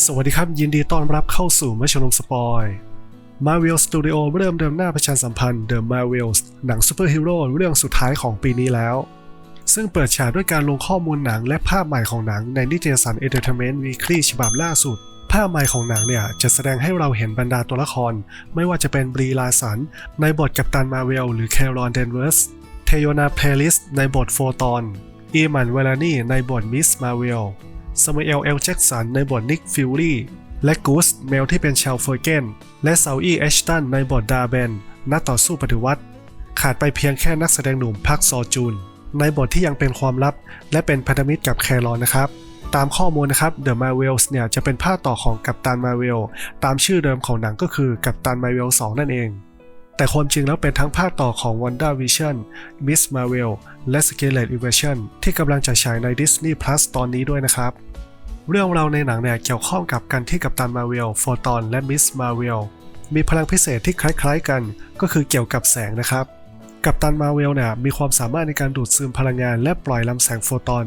สวัสดีครับ ยินดีต้อนรับเข้าสู่มชนมสปอย Marvel Studio เริ่มเดิมหน้าประชาสัมพันธ์ The Marvels หนังซูเปอร์ฮีโร่เรื่องสุดท้ายของปีนี้แล้ว ซึ่งเปิดฉากด้วยการลงข้อมูลหนังและภาพใหม่ของหนังในนิตยสาร Entertainment Weekly ฉบับล่าสุด ภาพใหม่ของหนังเนี่ยจะแสดงให้เราเห็นบรรดาตัวละคร ไม่ว่าจะเป็นบรีลาสัน ในบทกัปตันมาเวลหรือแครอนเดนเวอร์ส เทโยนาเพลิสในบทโฟตอน อีมันเวลานี่ในบทมิสมาเวล สมาเอลเอลแจ็กสันในบทนิกฟิลลี่และกูสเมลที่เป็นชาวเฟอร์เกนและซาอีเอชตันในบทดาเบนนักต่อสู้ปฏิวัติ ขาดไปเพียงแค่นักแสดงหนุ่มพักซอจูน ในบทที่ยังเป็นความลับ และเป็นพันธมิตรกับแครอนนะครับ ตามข้อมูลนะครับ The Marvels เนี่ยจะเป็นภาคต่อของกัปตันมาเวลตามชื่อเดิมของหนังก็คือกัปตันมาเวล2นั่นเอง แต่ความจริงแล้วเป็นทั้งภาคต่อของ WandaVision Miss Marvel และ Scarlet Invasion ที่กำลังจะฉายใน Disney Plus ตอนนี้ด้วยนะครับ เรื่องเราวในหนังเนี่ยเกี่ยวข้องกับการที่กัปตันมาเวลโฟตอนและมิสมาเวลมีพลังพิเศษที่คล้ายๆกัน ก็คือเกี่ยวกับแสงนะครับ กัปตันมาเวลเนี่ยมีความสามารถในการดูดซึมพลังงานและปล่อยลำแสงโฟตอน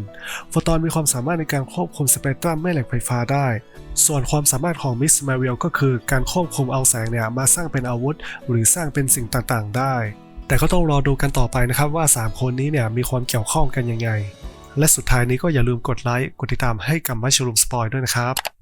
โฟตอนมีความสามารถในการควบคุมสเปกตรัมแม่เหล็กไฟฟ้าได้ ส่วนความสามารถของมิสมาเวลก็คือการควบคุมเอาแสงเนี่ยมาสร้างเป็นอาวุธ หรือสร้างเป็นสิ่งต่างๆ ได้ แต่ก็ต้องรอดูกันต่อไปนะครับว่า 3 คนนี้เนี่ยมีความเกี่ยวข้องกันยังไง และสุดท้ายนี้ก็อย่าลืมกดไลค์ กดติดตามให้กับมัชรูมสปอยด้วยนะครับ